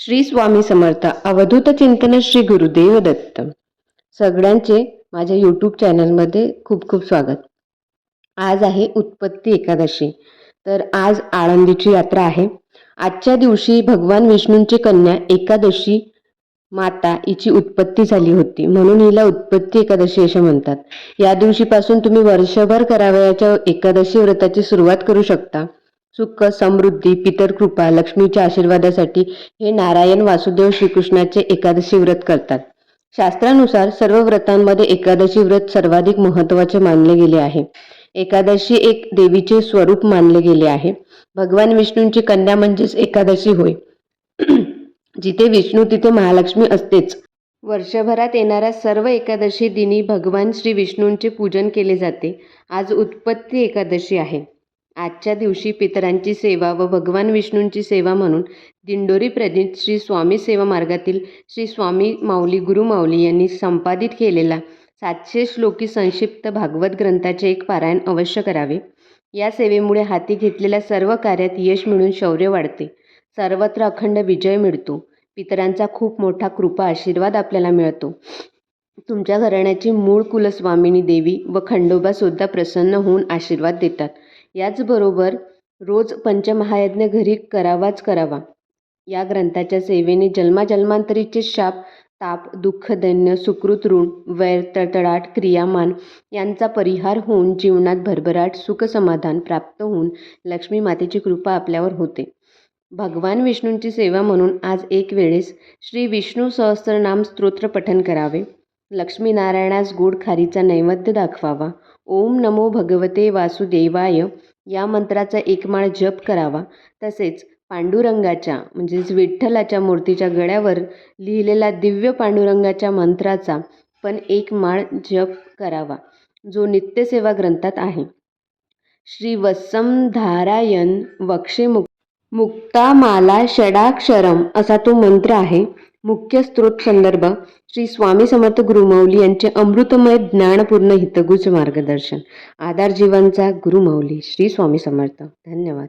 श्री स्वामी समर्थ अवधूत चिंतन श्री गुरुदेव दत्त. सगळ्यांचे माझ्या यूट्यूब चॅनलमध्ये खूप खूप स्वागत. आज आहे उत्पत्ती एकादशी. तर आज आळंदीची यात्रा आहे. आजच्या दिवशी भगवान विष्णूंची कन्या एकादशी माता हिची उत्पत्ती झाली होती. म्हणून हिला उत्पत्ती एकादशी असे म्हणतात. या दिवशीपासून तुम्ही वर्षभर करावयाच्या एकादशी व्रताची सुरुवात करू शकता. सुख समृद्धी पितरकृपा लक्ष्मीच्या आशीर्वादासाठी हे नारायण वासुदेव श्रीकृष्णाचे एकादशी व्रत करतात. शास्त्रानुसार सर्व व्रतांमध्ये एकादशी व्रत सर्वाधिक महत्त्वाचे मानले गेले आहे. एकादशी एक देवीचे स्वरूप मानले गेले आहे. भगवान विष्णूंची कन्या म्हणजेच एकादशी होय. जिथे विष्णू तिथे महालक्ष्मी असतेच. वर्षभरात येणाऱ्या सर्व एकादशी दिनी भगवान श्री विष्णूंचे पूजन केले जाते. आज उत्पत्ती एकादशी आहे. आजच्या दिवशी पितरांची सेवा व भगवान विष्णूंची सेवा म्हणून दिंडोरी प्रदित श्री स्वामी सेवा मार्गातील श्री स्वामी माऊली गुरु माऊली यांनी संपादित केलेला सातशे श्लोकी संक्षिप्त भागवत ग्रंथाचे एक पारायण अवश्य करावे. या सेवेमुळे हाती घेतलेल्या सर्व कार्यात यश मिळून शौर्य वाढते. सर्वत्र अखंड विजय मिळतो. पितरांचा खूप मोठा कृपा आशीर्वाद आपल्याला मिळतो. तुमच्या घराण्याची मूळ कुलस्वामिनी देवी व खंडोबासुद्धा प्रसन्न होऊन आशीर्वाद देतात. याचबरोबर रोज पंचमहायज्ञ घरी करावाच करावा. या ग्रंथाच्या सेवेने जन्माजन्मांतरीचे शाप ताप दुःख दैन्य सुकृत ऋण वैर तळतळाट क्रियामान यांचा परिहार होऊन जीवनात भरभराट सुखसमाधान प्राप्त होऊन लक्ष्मी मातेची कृपा आपल्यावर होते. भगवान विष्णूंची सेवा म्हणून आज एक वेळेस श्री विष्णू सहस्त्रनाम स्तोत्र पठन करावे. लक्ष्मीनारायणास गोड खारीचा नैवेद्य दाखवावा. ओम नमो भगवते वासुदेवाय. या मंत्राचा एक माळ जप करावा. तसेच पांडुरंगाच्या म्हणजेच विठ्ठलाच्या मूर्तीच्या गळ्यावर लिहिलेला दिव्य पांडुरंगाच्या मंत्राचा पण एक माळ जप करावा जो नित्यसेवा ग्रंथात आहे. श्री वत्सम धारायण वक्षे मुक मुक्तामाला षडाक्षरम असा तो मंत्र आहे. मुख्य स्त्रोत संदर्भ श्री स्वामी समर्थ गुरुमौली यांचे अमृतमय ज्ञानपूर्ण हितगुज मार्गदर्शन. आधार जीवांचा गुरुमौली श्री स्वामी समर्थ. धन्यवाद.